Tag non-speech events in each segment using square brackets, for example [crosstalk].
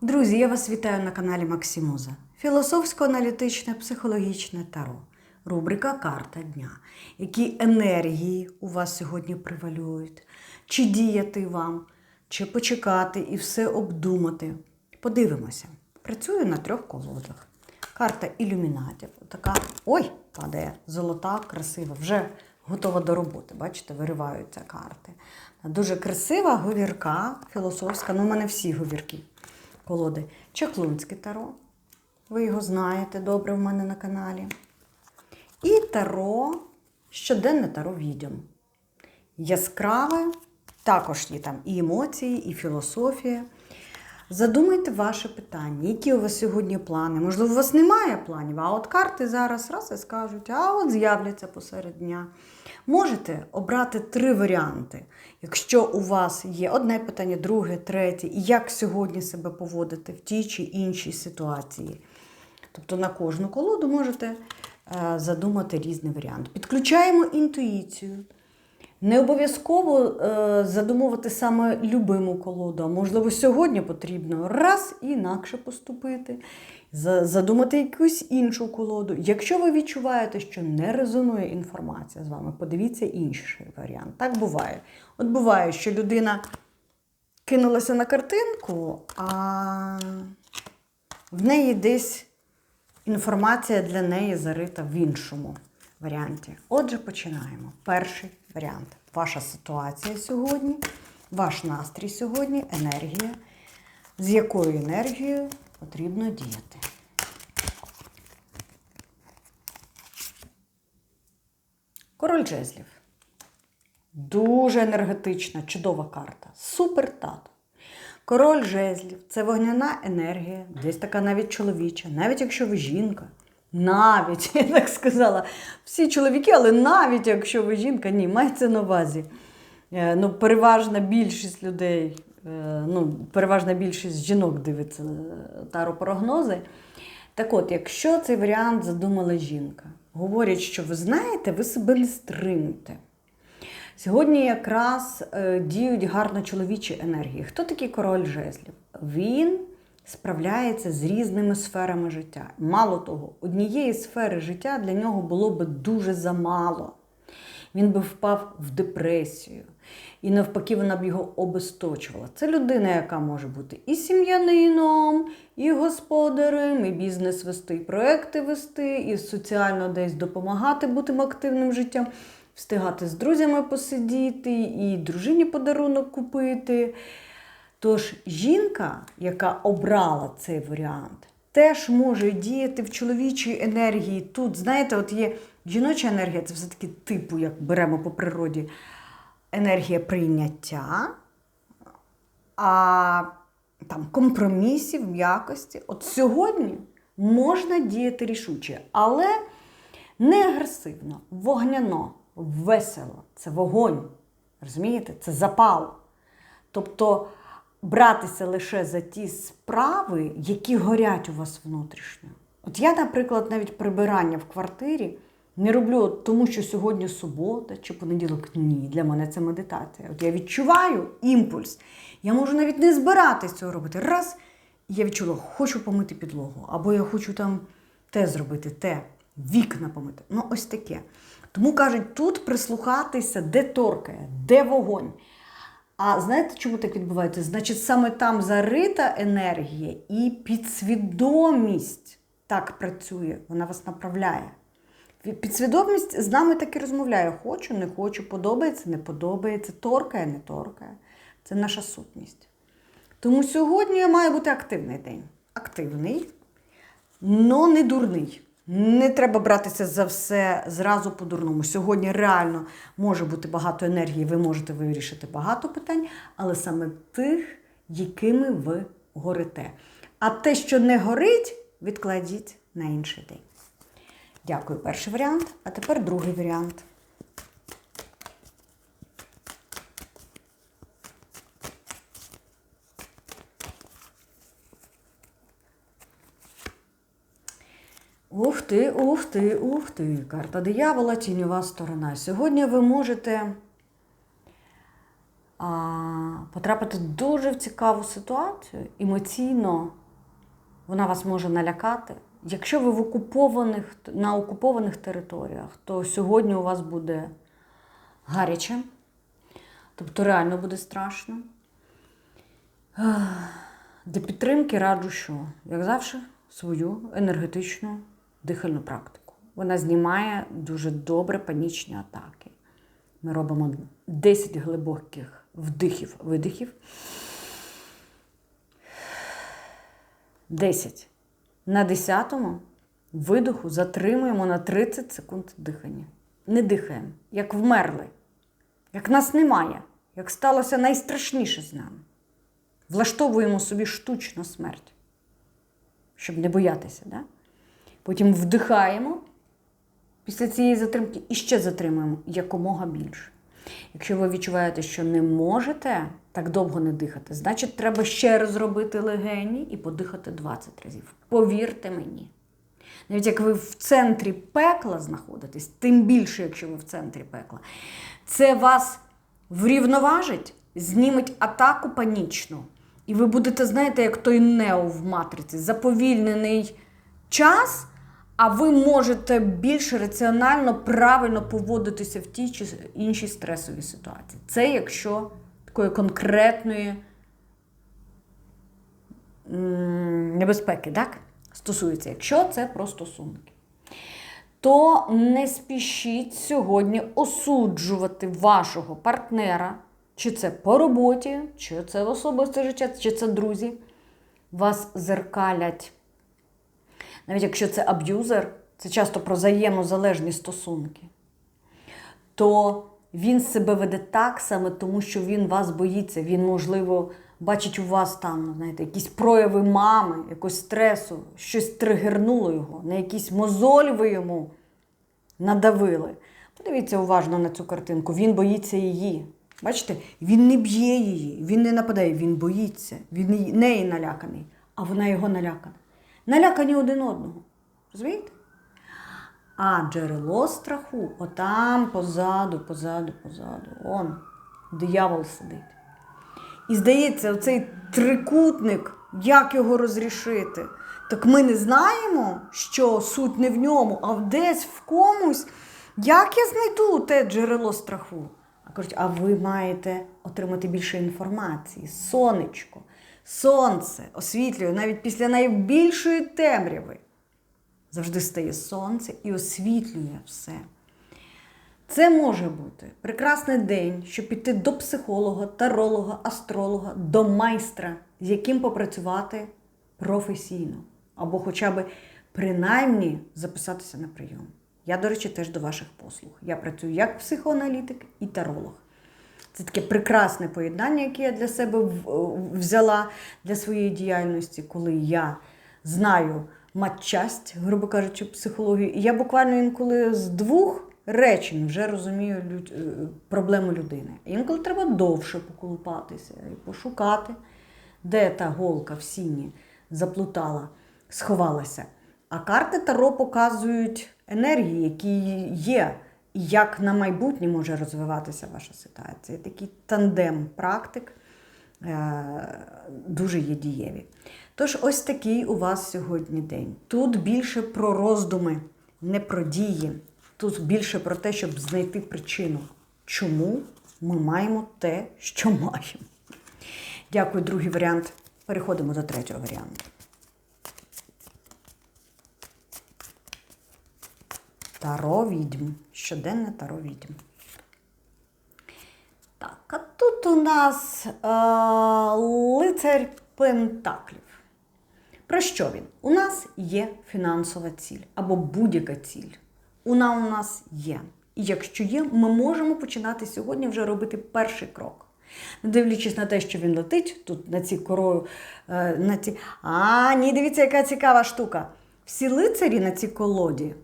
Друзі, я вас вітаю на каналі Максимуза. Філософсько-аналітичне психологічне таро. Рубрика Карта дня. Які енергії у вас сьогодні превалюють? Чи діяти вам, чи почекати і все обдумати? Подивимося. Працюю на трьох колодах. Карта ілюмінатів. Така, ой, падає золота, красива, вже готова до роботи. Бачите, вириваються карти. Дуже красива говірка, філософська. Ну, у мене всі говірки колоди. Чаклунське таро. Ви його знаєте добре в мене на каналі. І таро, щоденне таро відьом. Яскраве, також є там і емоції, і філософія. Задумайте ваше питання, які у вас сьогодні плани. Можливо, у вас немає планів, а от карти зараз раз і скажуть, а от з'являться посеред дня. Можете обрати три варіанти. Якщо у вас є одне питання, друге, третє, і як сьогодні себе поводити в тій чи іншій ситуації. Тобто на кожну колоду можете е, задумати різний варіант. Підключаємо інтуїцію. Не обов'язково е, задумувати саме любиму колоду, а можливо, сьогодні потрібно раз і інакше поступити, за- задумати якусь іншу колоду. Якщо ви відчуваєте, що не резонує інформація з вами, подивіться інший варіант. Так буває. От буває, що людина кинулася на картинку, а в неї десь інформація для неї зарита в іншому варіанті. Отже, починаємо. Перший варіант. Ваша ситуація сьогодні, ваш настрій сьогодні, енергія. З якою енергією потрібно діяти. Король жезлів. Дуже енергетична, чудова карта. Супер тато. Король жезлів це вогняна енергія, десь така навіть чоловіча, навіть якщо ви жінка. Навіть, [laughs] я так сказала, всі чоловіки, але навіть якщо ви жінка, ні, мається на увазі. Е, Ну, переважна більшість людей, е, ну, переважна більшість жінок дивиться е, таро-прогнози. Так от, якщо цей варіант задумала жінка, говорять, що ви знаєте, ви себе не стримуєте. Сьогодні якраз діють гарно чоловічі енергії. Хто такий король жезлів? Він справляється з різними сферами життя. Мало того, однієї сфери життя для нього було би дуже замало. Він би впав в депресію. І навпаки, вона б його обесточувала. Це людина, яка може бути і сім'янином, і господарем, і бізнес вести, і проекти вести, і соціально десь допомагати бути активним життям, встигати з друзями посидіти, і дружині подарунок купити. Тож жінка, яка обрала цей варіант, теж може діяти в чоловічій енергії. Тут, знаєте, от є жіноча енергія, це все-таки типу, як беремо по природі, енергія прийняття, а там компромісів, м'якості. От сьогодні можна діяти рішуче, але не агресивно, вогняно, весело. Це вогонь. Розумієте? Це запал. Тобто братися лише за ті справи, які горять у вас внутрішньо. От я, наприклад, навіть прибирання в квартирі не роблю тому, що сьогодні субота чи понеділок. Ні, для мене це медитація. От я відчуваю імпульс. Я можу навіть не збиратись цього робити. Раз, я відчула, хочу помити підлогу, або я хочу там те зробити, те, вікна помити. Ну, ось таке. Тому кажуть, тут прислухатися, де торкає, де вогонь. А знаєте, чому так відбувається? Значить, саме там зарита енергія і підсвідомість так працює, вона вас направляє. Підсвідомість з нами так і розмовляє: хочу, не хочу, подобається, не подобається, торкає, не торкає. Це наша сутність. Тому сьогодні має бути активний день. Активний, але не дурний. Не треба братися за все зразу по-дурному. Сьогодні реально може бути багато енергії, ви можете вирішити багато питань, але саме тих, якими ви горите. А те, що не горить, відкладіть на інший день. Дякую, перший варіант. А тепер другий варіант. Ух ти, ух ти, ух ти. Карта диявола, тіньова сторона. Сьогодні ви можете а, потрапити дуже в цікаву ситуацію. Емоційно вона вас може налякати. Якщо ви в окупованих, на окупованих територіях, то сьогодні у вас буде гаряче, тобто реально буде страшно. Для підтримки раджу, що, як завжди, свою енергетичну дихальну практику. Вона знімає дуже добре панічні атаки. Ми робимо 10 глибоких вдихів, видихів. 10. На 10-му видоху затримуємо на 30 секунд дихання. Не дихаємо, як вмерли, як нас немає, як сталося найстрашніше з нами. Влаштовуємо собі штучну смерть, щоб не боятися. Да? Потім вдихаємо після цієї затримки і ще затримуємо якомога більше. Якщо ви відчуваєте, що не можете так довго не дихати, значить треба ще раз зробити легені і подихати 20 разів. Повірте мені. Навіть як ви в центрі пекла знаходитесь, тим більше, якщо ви в центрі пекла, це вас врівноважить, зніметь атаку панічну. І ви будете, знаєте, як той Нео в матриці, заповільнений час, а ви можете більш раціонально, правильно поводитися в тій чи іншій стресовій ситуації. Це якщо такої конкретної небезпеки, так? Стосується, якщо це про стосунки. То не спішіть сьогодні осуджувати вашого партнера, чи це по роботі, чи це в особисте життя, чи це друзі. Вас зеркалять. Навіть якщо це аб'юзер, це часто про взаємозалежні стосунки, то він себе веде так саме, тому що він вас боїться. Він, можливо, бачить у вас там, знаєте, якісь прояви мами, якогось стресу, щось тригернуло його, на якісь мозоль ви йому надавили. Подивіться уважно на цю картинку. Він боїться її. Бачите, він не б'є її, він не нападає, він боїться, він неї наляканий, а вона його налякана. Налякані один одного. Розумієте? А джерело страху отам позаду, позаду, позаду. Он, диявол сидить. І здається, оцей трикутник, як його розрішити? Так ми не знаємо, що суть не в ньому, а десь в комусь. Як я знайду те джерело страху? А кажуть, а ви маєте отримати більше інформації. Сонечко, сонце освітлює навіть після найбільшої темряви. Завжди стає сонце і освітлює все. Це може бути прекрасний день, щоб піти до психолога, таролога, астролога, до майстра, з яким попрацювати професійно, або хоча б принаймні записатися на прийом. Я, до речі, теж до ваших послуг. Я працюю як психоаналітик і таролог. Це таке прекрасне поєднання, яке я для себе взяла для своєї діяльності, коли я знаю матчасть, грубо кажучи, психологію. І я буквально інколи з двох речень вже розумію люд... е, проблему людини. Інколи треба довше поколупатися і пошукати, де та голка в сіні заплутала, сховалася. А карти Таро показують енергії, які є, як на майбутнє може розвиватися ваша ситуація. Такий тандем практик е, дуже є дієві. Тож, ось такий у вас сьогодні день. Тут більше про роздуми, не про дії. Тут більше про те, щоб знайти причину, чому ми маємо те, що маємо. Дякую, другий варіант. Переходимо до третього варіанту. Таро відьм. Щоденне таро відьм. Так, а тут у нас е, лицар Пентаклів. Про що він? У нас є фінансова ціль або будь-яка ціль. Вона у нас є. І якщо є, ми можемо починати сьогодні вже робити перший крок. Не дивлячись на те, що він летить тут на ці корою, е, на ці. А, ні, дивіться, яка цікава штука. Всі лицарі на цій колоді,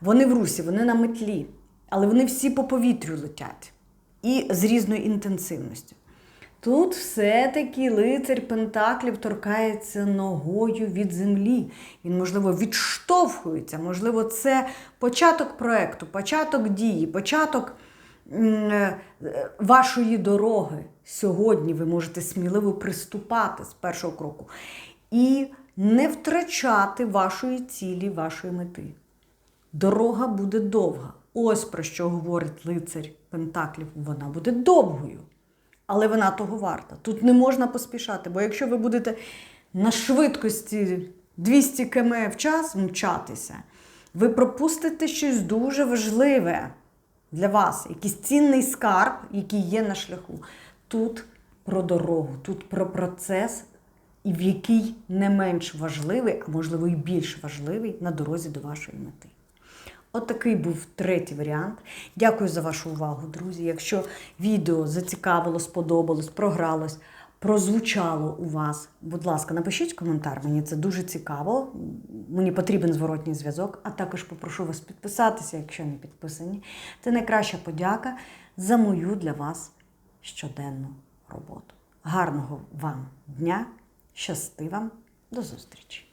вони в русі, вони на метлі, але вони всі по повітрю летять і з різною інтенсивністю. Тут все-таки лицар Пентаклів торкається ногою від землі. Він, можливо, відштовхується, можливо, це початок проекту, початок дії, початок е, вашої дороги Сьогодні ви можете сміливо приступати з першого кроку і не втрачати вашої цілі, вашої мети. Дорога буде довга. Ось про що говорить лицар Пентаклів. Вона буде довгою, але вона того варта. Тут не можна поспішати, бо якщо ви будете на швидкості 200 км в час мчатися, ви пропустите щось дуже важливе для вас, якийсь цінний скарб, який є на шляху. Тут про дорогу, тут про процес, в який не менш важливий, а можливо і більш важливий на дорозі до вашої мети. От був третій варіант. Дякую за вашу увагу, друзі. Якщо відео зацікавило, сподобалось, програлось, прозвучало у вас, будь ласка, напишіть коментар, мені це дуже цікаво. Мені потрібен зворотній зв'язок, а також попрошу вас підписатися, якщо не підписані. Це найкраща подяка за мою для вас щоденну роботу. Гарного вам дня, щасти вам, до зустрічі!